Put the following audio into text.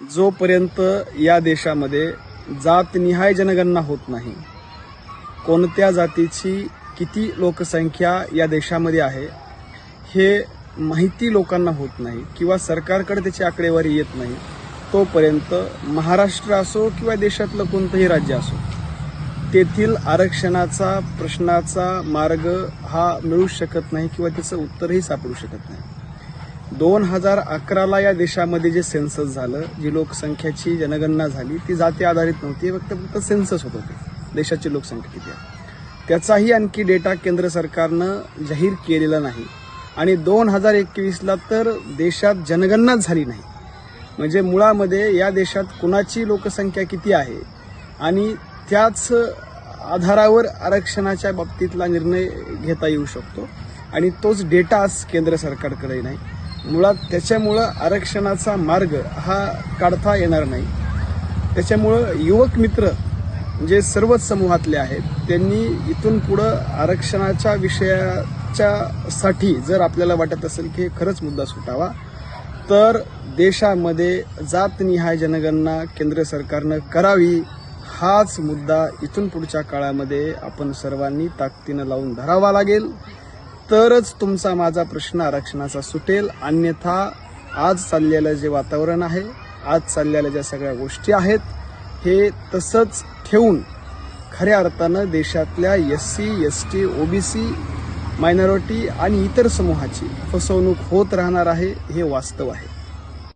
जोपर्यंत या देशामध्ये जातनिहाय जनगणना होत नाही कोणत्या जातीची किती लोकसंख्या या देशामध्ये आहे हे माहिती लोकांना होत नाही किंवा सरकारकडे त्याची आकडेवारी येत नाही तोपर्यंत महाराष्ट्र असो किंवा देशातलं कोणतंही राज्य असो तेथील आरक्षणाचा प्रश्नाचा मार्ग हा मिळू शकत नाही किंवा त्याचं उत्तरही सापडू शकत नाही. दोन हजार अकराला या देशामध्ये जे सेन्सस झालं जी लोकसंख्याची जनगणना झाली ती जाती आधारित नव्हती फक्त फक्त सेन्सस होत होते देशाची लोकसंख्या किती आहे. त्याचाही आणखी डेटा केंद्र सरकारनं जाहीर केलेला नाही. आणि दोन हजार एकवीसला तर देशात जनगणनाच झाली नाही. म्हणजे मुळामध्ये या देशात कुणाची लोकसंख्या किती आहे आणि त्याच आधारावर आरक्षणाच्या बाबतीतला निर्णय घेता येऊ शकतो आणि तोच डेटा आज केंद्र सरकारकडे नाही. मुळात त्याच्यामुळं आरक्षणाचा मार्ग हा काढता येणार नाही. त्याच्यामुळं युवक मित्र जे सर्वच समूहातले आहेत त्यांनी इथून पुढं आरक्षणाच्या विषयाच्या साठी जर आपल्याला वाटत असेल की खरंच मुद्दा सुटावा तर देशामध्ये जातनिहाय जनगणना केंद्र सरकारनं करावी हाच मुद्दा इथून पुढच्या काळामध्ये आपण सर्वांनी ताकदीनं लावून धरावा लागेल. तरच तुमचा माझा प्रश्न आरक्षणाचा सुटेल. अन्यथा आज चाललेलं जे वातावरण आहे आज चाललेल्या ज्या सगळ्या गोष्टी आहेत हे तसंच ठेवून खऱ्या अर्थानं देशातल्या S C S T OBC minority आणि इतर समूहाची फसवणूक होत राहणार आहे हे वास्तव आहे.